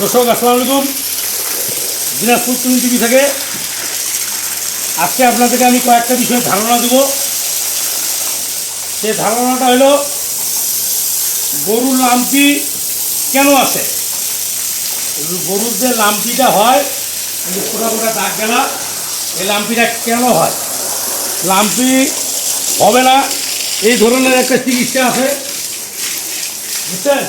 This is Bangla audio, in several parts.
দর্শক, আসসালামু আলাইকুম। দিনাজপুর টুইন টিভি থেকে আজকে আপনাদেরকে আমি কয়েকটা বিষয়ে ধারণা দেব। সেই ধারণাটা হলো, গরুর লাম্পি কেন আছে? গরুর যে লাম্পিটা হয় ফোটা ফোটা দাগ গেলা, এই লাম্পিটা কেন হয়? লাম্পি হবে না, এই ধরনের একটা চিকিৎসা আছে। বুঝছেন?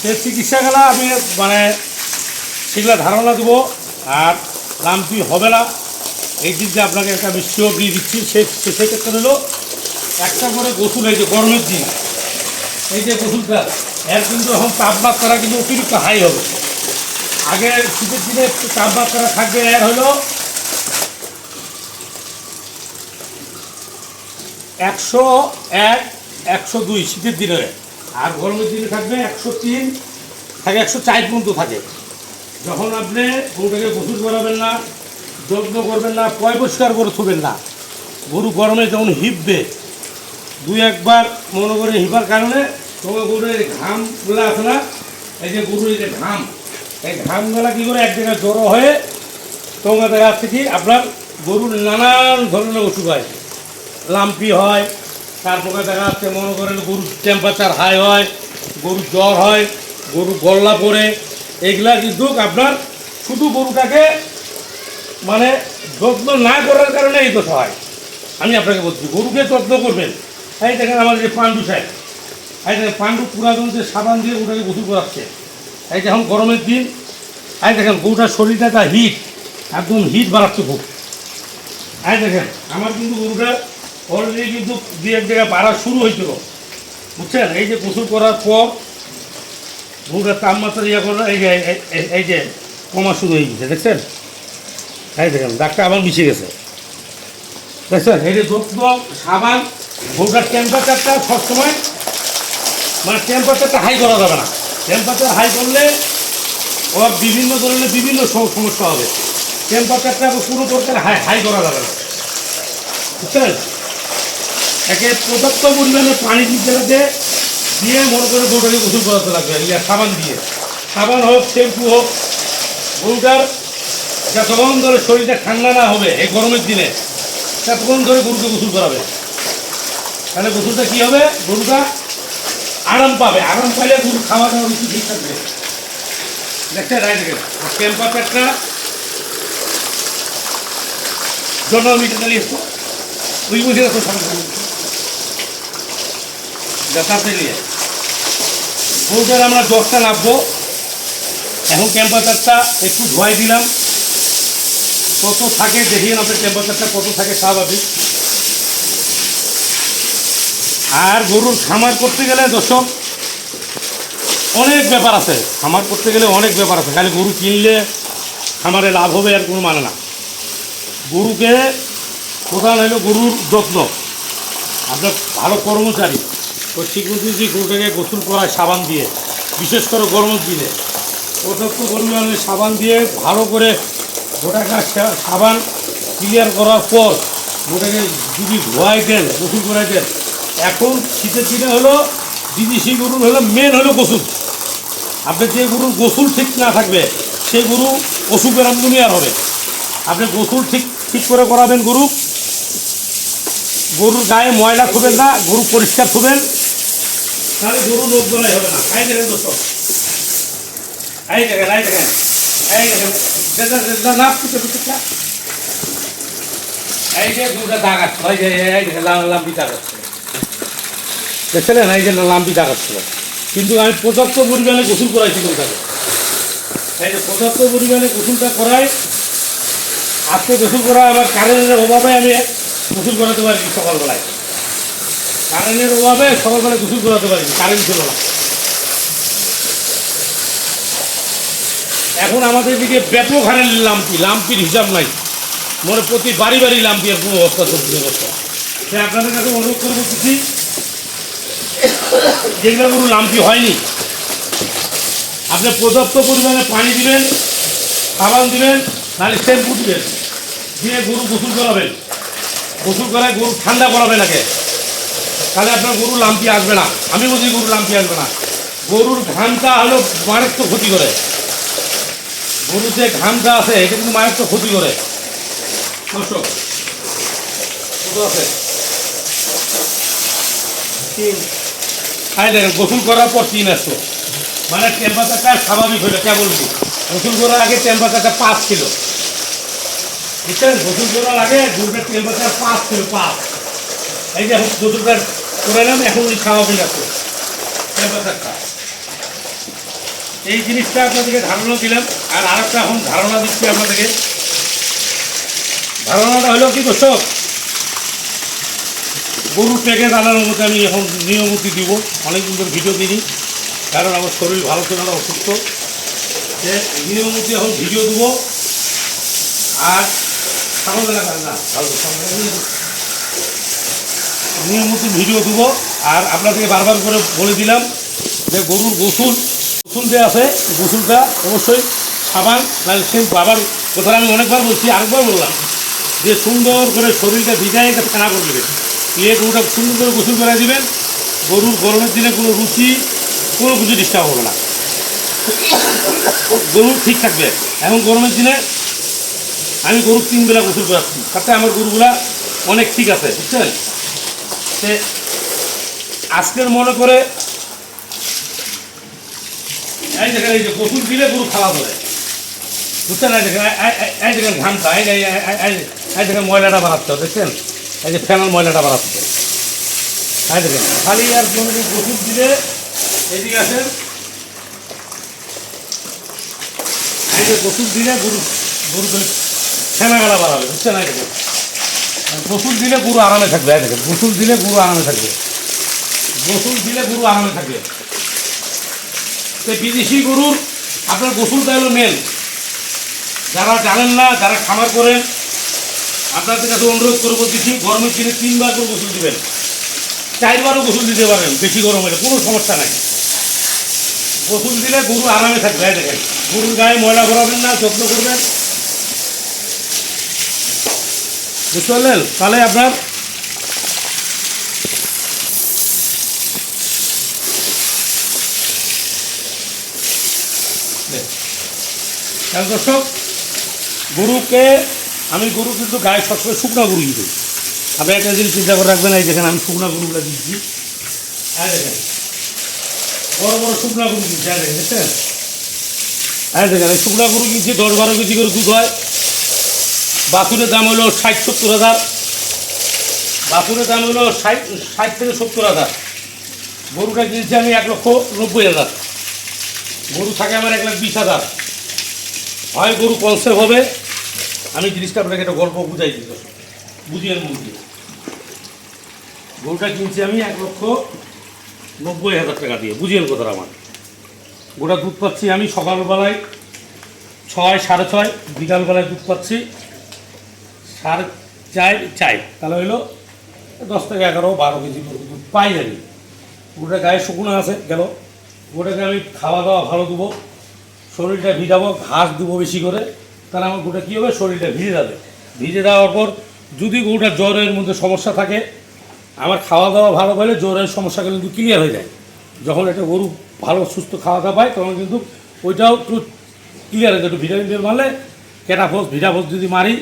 সেই চিকিৎসাগুলো আমি মানে সেগুলো ধারণা দেবো, আর লাম্পি হবে না। এই দিক দিয়ে আপনাকে একটা আমি শিওর দিয়ে দিচ্ছি, সে সেক্ষেত্রে হলো একটা করে গোসল, এই যে গরমের দিন, এই যে গোসলটা, এর কিন্তু এখন তাপমাত্রা কিন্তু অতিরিক্ত হাই হবে। আগে শীতের দিনে তাপমাত্রা থাকবে, এর হলো একশো এক, একশো দুই শীতের দিনে আর গরমের দিনে থাকবে একশো তিন থাকে একশো চার পর্যন্ত থাকে। যখন আপনি গরুটাকে গোসল করাবেন না, যত্ন করবেন না, পয় পরিষ্কার করে থুবেন না, গরু গরমে যখন হিপবে, দুই একবার মনে করে হিপার কারণে তোমার গরুর ঘামগুলো আছে না, এই যে গরুর এই যে ঘাম, এই ঘামগুলা কী করে এক জায়গায় জড়ো হয়ে তোমার দেখা যাচ্ছে কি আপনার গরুর নানান ধরনের অসুখ হয়, লাম্পি হয় তারপরে দেখা যাচ্ছে। মনে করেন গরুর টেম্পারেচার হাই হয়, গরুর জ্বর হয় গরু গল্লা পড়ে। এগুলা কিন্তু আপনার শুধু গরুটাকে মানে যত্ন না করার কারণে এই দোষ হয়। আমি আপনাকে বলছি, গরুকে যত্ন করবেন। এই দেখেন আমার যে পাণ্ডু সাহেব। এই দেখেন পাণ্ডু পুরাতন যে সাবান দিয়ে ওটাকে গোসল করাচ্ছে। এই যে এখন গরমের দিন। এই দেখেন গরুটার শরীরটা একটা হিট একদম হিট বাড়াচ্ছে খুব। এই দেখেন, আমার কিন্তু গরুটার অলরেডি কিন্তু দু এক জায়গায় বাড়া শুরু হয়েছিল। বুঝছেন? এই যে গোসল করার পর গরুটার তাপমাত্রা ইয়ে করার এই যে, এই- যে কমা শুরু হয়ে গেছে, দেখছেন? এই দেখেন, দাগটা আবার মিশে গেছে। দেখছেন? এই যে যত্ন সাবান, গরুটার টেম্পারেচারটা সবসময় মানে টেম্পারেচারটা হাই করা যাবে না। টেম্পারেচার হাই করলে ওর বিভিন্ন ধরনের বিভিন্ন সম- সমস্যা হবে। টেম্পারেচারটা পুরো দরকার হাই হাই করা যাবে না। বুঝছেন? একে পর্যাপ্ত পরিমাণে পানি দিতে লাগে দিয়ে মনে করে গরুটাকে গোসল করাতে লাগবে। ইয়া, সাবান দিয়ে। সাবান হোক, শ্যাম্পু হোক, গরুটার যতক্ষণ ধরে শরীরটা ঠান্ডা না হবে এই গরমের দিনে, ততক্ষণ ধরে গরুকে গোসল করাবে। তাহলে গোসলটা কী হবে? গরুটা আরাম পাবে। আরাম পাইলে গরু খাওয়া দাওয়া রুচি ঠিক থাকবে। দেখতে রায় দেখেন। টেম্পারেচারটা জন্য মিটে দাঁড়িয়ে ওই বুঝে সামনে। দেখাতে নিয়ে গরুটার আমরা দশটা নামবো এখন টেম্পারেচারটা একটু ধোয়াই দিলাম। কত থাকে দেখিয়ে আপনার টেম্পারেচারটা কত থাকে স্বাভাবিক। আর গরুর খামার করতে গেলে দর্শক, অনেক ব্যাপার আছে। খামার করতে গেলে অনেক ব্যাপার আছে। খালি গরু কিনলে খামারে লাভ হবে আর কোনো মানে না। গরুকে প্রধান হলো গরুর যত্ন। আপনার ভালো কর্মচারী। তো ঠিক মতো গরুটাকে গোসল করায় সাবান দিয়ে, বিশেষ করে গরমের দিনে। পর্যাপ্ত পরিমাণে সাবান দিয়ে ভালো করে গোটাকা সাবান ক্লিয়ার করার পর গোটাকে যদি ধোয়াই দেন, গোসল করাই দেন, এখন শীতের দিনে হলো দিদি বিদেশি গরুর হলো মেন হলো গোসল। আপনি যে গরুর গোসল ঠিক না থাকবে সেই গরু অসুখের দুনিয়ার হবে। আপনি গোসল ঠিক ঠিক করে করাবেন গরু। গরুর গায়ে ময়লা খুবেন না, গরু পরিষ্কার থুবেন। তাহলে গরু রোগ গলায় হবে না। এই দেখেন দোস্ত। এই দেখেন এই দেখেন। গরুটা দাগ লাম্বি দাগ কিন্তু আমি পর্যাপ্ত পরিমাণে গোসল করাইছি গরুটাকে। এই যে পর্যাপ্ত পরিমাণে গোসলটা করাই, আজকে গোসল করা আবার কারেন্টের অভাবে আমি গোসল করাতে পারি সকালবেলায়। কারেন্টের অভাবে সকালবেলায় গোসল করাতে পারি কারেন্ট ছিল না। এখন আমাদের দিকে ব্যাপক হারে লাম্পি, লাম্পির হিসাব নাই। মনে প্রতি বাড়ি বাড়ি লাম্পি আর কোনো অবস্থা, সবজি অবস্থা। সে আপনাদের কাছে অনুরোধ করে বলতেছি, যেগুলো কোনো লাম্পি হয়নি, আপনি পর্যাপ্ত পরিমাণে পানি দিবেন, সাবান দিবেন, নাহলে শ্যাম্পু দিবেন। দিয়ে গরু গোসল করাবেন। গোসল করায় গরু ঠান্ডা করাবেন আগে তাহলে আপনার গরু লাম্পি আসবে না। আমি বলছি গরু লাম্পি আসবে না। গরুর ঘামটা হলো মারাত্মক ক্ষতি করে। গরুর যে ঘামটা আছে, এটা কিন্তু মারাত্মক ক্ষতি করে। গোসল করার পর তিন আসতো। মানে টেম্পারেচারটা স্বাভাবিক হলো কেবল গোসল করার আগে টেম্পারেচারটা পাঁচ ছিল। বুঝছেন? গোসল করার আগে গরুটার টেম্পারেচার পাঁচ ছিল, পাঁচ। এই যে এখন গোসলটা করে নেন এখন ওই স্বাভাবিক আছে এই জিনিসটা আপনাদেরকে ধারণা দিলাম, আর আরেকটা এখন ধারণা দিচ্ছি আপনাদেরকে। ধারণাটা হলো কি দর্শক, গরুর প্যাকেট আনার মধ্যে আমি এখন নিয়মতি দিব অনেকদিন ধরে ভিডিও দিইনি, কারণ আমার শরীর ভালো ছিল না অসুস্থ। যে নিয়মতি এখন ভিডিও দেবো, আর সামনে না না। ভালো, সামনে নিয়মিত ভিডিও দেবো। আর আপনাদেরকে বারবার করে বলে দিলাম যে গরুর গোসল গোসল যে আছে গোসলটা অবশ্যই সাবান, নাহলে সেই বাবার কথা আমি অনেকবার বলছি, আরেকবার বললাম যে সুন্দর করে শরীরটা ভিজাই একটা ফেনা করে দেবেন দিয়ে গরুটা সুন্দর করে গোসল করে দিবেন। গরুর গরমের দিনে কোনো রুচি, কোনো কিছু ডিস্টার্ব হবে না। গরু ঠিক থাকবে। এখন গরমের দিনে আমি গরু তিন বেলা গোসল করাচ্ছি। তাতে আমার গরুগুলা অনেক ঠিক আছে, বুঝছেন? সে আজকের মনে করে এই দেখেন, এই যে গোসল দিলে গরু খাওয়া ধরে। বুঝছেন? এই দেখেন, এই- দেখেন ঘামটা। এই এই- দেখেন ময়লাটা বাড়াচ্ছে, দেখছেন? এই যে ফ্যানাল ময়লাটা বাড়াচ্ছে। এই দেখেন, খালি আর মনে করি দিলে এদিকে আসেন। এই যে গোসল দিলে গরু গরু ফেনা বাড়াবে, বুঝছেন? এই দেখেন। গোসল দিলে গরু আরামে থাকবে দেখেন গোসল দিলে গরু আরামে থাকবে। গোসল দিলে গরু আরামে থাকবে। তো বিদেশি গরুর আপনার গোসলটা হলো মেন যারা জানেন না, যারা খামার করেন, আপনাদের কাছে অনুরোধ করব বলতেছি গরমের দিনে তিনবার করে গোসল দিবেন। চারবারও গোসল দিতে পারেন, বেশি গরম হলে, কোনো সমস্যা নাই। গোসল দিলে গরু আরামে থাকবে দেখেন। গরুর গায়ে ময়লা ভরাবেন না, যত্ন করবেন। বুঝতে পারলেন? তাহলে আপনার দর্শক, গরুকে, আমি গরু কিন্তু গায়ে সবসময় শুকনা গরু কিন্তু আপনি একটা জিনিস চিন্তা করে রাখবেন, এই দেখেন আমি শুকনা গরুগুলো দিচ্ছি। হ্যাঁ দেখেন। বড় বড় শুকনা গরু কিনছি হ্যাঁ দেখেন হ্যাঁ দেখেন এই শুকনা গরু কিনছি দশ বারো কেজি করে দুধ হয়। বাছুরের দাম হলো ষাট সত্তর হাজার। বাছুরের দাম হলো ষাট ষাট থেকে সত্তর হাজার। গরুটা কিনছি আমি এক লক্ষ নব্বই হাজার। গরু থাকে আমার এক লাখ বিশ হাজার। হয় গরু কনসেপ্ট হবে। আমি জিনিসটা আপনাকে একটা গল্প বুঝাই দিত বুঝিয়ে মুরগি গরুটা কিনছি আমি এক লক্ষ নব্বই হাজার টাকা দিয়ে। বুঝিয়ে কথাটা আমার। গোটা দুধ পাচ্ছি আমি সকালবেলায় ছয়, সাড়ে ছয়, বিকালবেলায় দুধ পাচ্ছি। সাড়ে চাই চাই তাহলে হইল দশ থেকে এগারো, বারো কেজি দুধ পাই আমি। গোটা গায়ে শুকনো আছে, গেল। গোটাকে আমি খাওয়া দাওয়া ভালো দেবো। শরীরটা ভিজাবো, ঘাস দেবো বেশি করে। তাহলে আমার গোটা কী হবে? শরীরটা ভিজে যাবে। ভিজে দেওয়ার পর যদি গোটা জ্বরের মধ্যে সমস্যা থাকে, আমার খাওয়া দাওয়া ভালো পেলে জ্বরের সমস্যা কিন্তু ক্লিয়ার হয়ে যায়। যখন একটা গরু ভালো, সুস্থ খাওয়া দাওয়া পায়, তখন কিন্তু ওইটাও একটু ক্লিয়ার হয়ে যায়। একটু ভিটামিন দিয়ে মারলে ক্যাটাফোস ভিটাফোস যদি মারি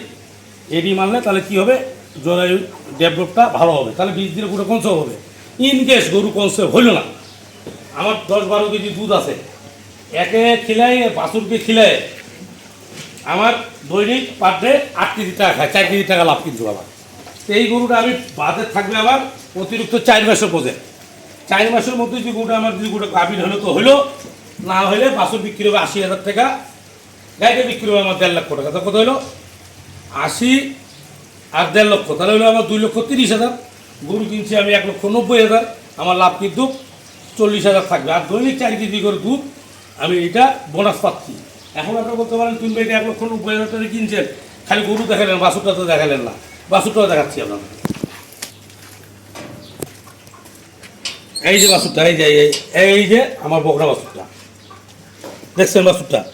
এডি মারলে তাহলে কী হবে? জ্বরের ডেভেলপটা ভালো হবে। তাহলে বীজ দিলে পুরো কনসেপ্ট হবে। ইন কেস গরু কনসেপ্ট হইল না, আমার দশ বারো কেজি দুধ আছে। একে খিলাই, বাছুরকে খিলাই, আমার দৈনিক পার ডে আট কেজি টাকা খায়, চার কেজি টাকা লাভ কিন্তু আবার এই গরুটা আমি বাদে থাকবে আবার অতিরিক্ত চার মাসের পথে চার মাসের মধ্যে যদি গরুটা আমার যদি গরুটা গাভীর হলো তো হলো না হলে বাছুর বিক্রি হবে আশি হাজার টাকা গাইকে বিক্রি হবে আমার দেড় লক্ষ টাকা। তো কত হলো আশি আর দেড় লক্ষ। তাহলে হলো আমার দুই লক্ষ তিরিশ হাজার। গরু কিনছি আমি এক লক্ষ নব্বই হাজার। আমার লাভ কিন্তু চল্লিশ হাজার থাকবে। আর দৈনিক চার কেজি করে দুধ, আমি এটা বোনাস পাচ্ছি। এখন আপনারা বলতে পারেন, তুমি এটা এক লক্ষ নব্বই হাজার টাকা কিনছেন। খালি গরু দেখালেন বাছুরটা তো দেখালেন না। বাছুরটাও দেখাচ্ছি আপনার এই যে বাসুরটা এই যে, এই যে- এই যে আমার বকরা বাসুরটা দেখছেন বাসুরটা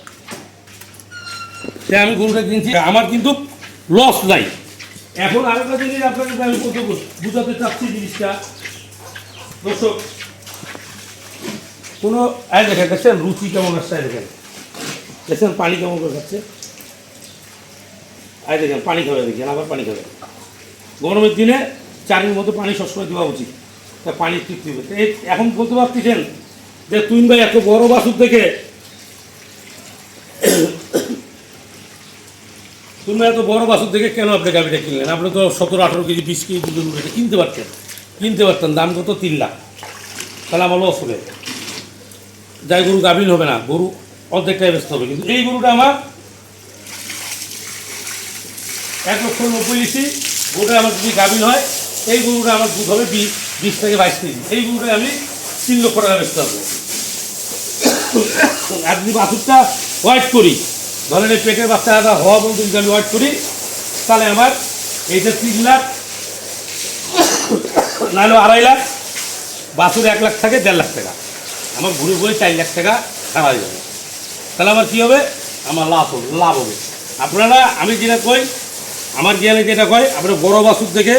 সে আমি গরুটা কিনছি। আমার কিন্তু লস নাই। এখন আরেকটা জিনিস আপনাকে আমি বলতে বুঝাতে চাচ্ছি জিনিসটা। দর্শক, কোনো আয় দেখেন, দেখছেন? রুচি কেমন আসছে দেখেন? দেখছেন? পানি কেমন করে খাচ্ছে? আয় দেখেন, পানি খাবে, দেখেন, আবার পানি খাবে। গরমের দিনে চারির মতো পানি সবসময় দেওয়া উচিত। তা পানি তৃপ্তি হবে এখন বলতে পারতেছেন যে তুই ভাই এত বড় বাসুর থেকে তুমি এত বড় বাসুর দেখে কেন আপনি গাড়িটা কিনলেন? আপনি তো সতেরো, আঠেরো কেজি, বিশ কেজি দুধের গরু এটা কিনতে পারতেন। কিনতে পারতেন, দাম কত? তিন লাখ। তাহলে আমার লস হবে। যাই গরু গাভিন হবে না, গরু অর্ধেকটাই ব্যস্ত হবে। কিন্তু এই গরুটা আমার এক লক্ষ নব্বই লিসি গরুটা আমার যদি গাভিন হয়, এই গরুটা আমার দুধ হবে বিশ বিশ থেকে বাইশ কেজি। এই গরুটা আমি তিন লক্ষ টাকা ব্যস্ত পারব আর যদি বাছুরটা হোয়াইট করি ধরেন এই পেটের বাচ্চাটা হওয়া পর্যন্ত যদি আমি হোয়াইট করি, তাহলে আমার এইটা তিন লাখ, নাহলে আড়াই লাখ, বাছুর এক লাখ থাকে, দেড় লাখ টাকা। আমার ঘুরে ঘুরে চার লাখ টাকা খাওয়া যাবে তাহলে আমার কী হবে? আমার লাভ হবে লাভ হবে। আপনারা, আমি যেটা কই, আমার জ্ঞানে যেটা কয়, আপনার বড় বাছুর থেকে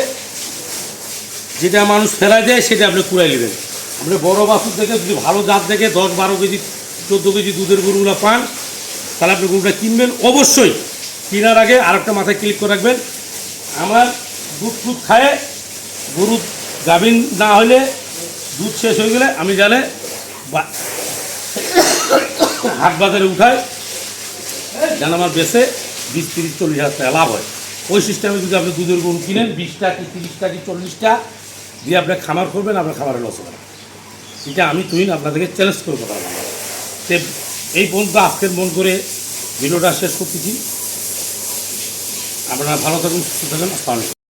যেটা মানুষ ফেলায় দেয়, সেটা আপনি কুড়াই নেবেন। আপনি বড় বাছুর থেকে যদি ভালো জাত দেখে দশ বারো কেজি, চোদ্দ কেজি দুধের গরুগুলো পান তাহলে আপনি গরুটা কিনবেন, অবশ্যই। কেনার আগে আরেকটা মাথায় ক্লিক করে রাখবেন। আমার দুধ টুধ খায় গরু গাভিন না হলে দুধ শেষ হয়ে গেলে আমি জানে হাট বাজারে উঠায় যেন আমার বেশে বিশ, তিরিশ, চল্লিশ হাজার টাকা লাভ হয়। ওই সিস্টেমে যদি আপনি দুধের গরু কিনেন, বিশটা কি, তিরিশটা কি, চল্লিশটা, দিয়ে আপনি খামার করবেন, আপনার খামারে লস হবে। এটা আমি তুই আপনাদেরকে চ্যালেঞ্জ করে কথা এই বন্ধু আজকের মন করে ভিডিওটা শেষ করতেছি। আপনারা ভালো থাকুন, সুস্থ থাকুন, আসসালামু আলাইকুম।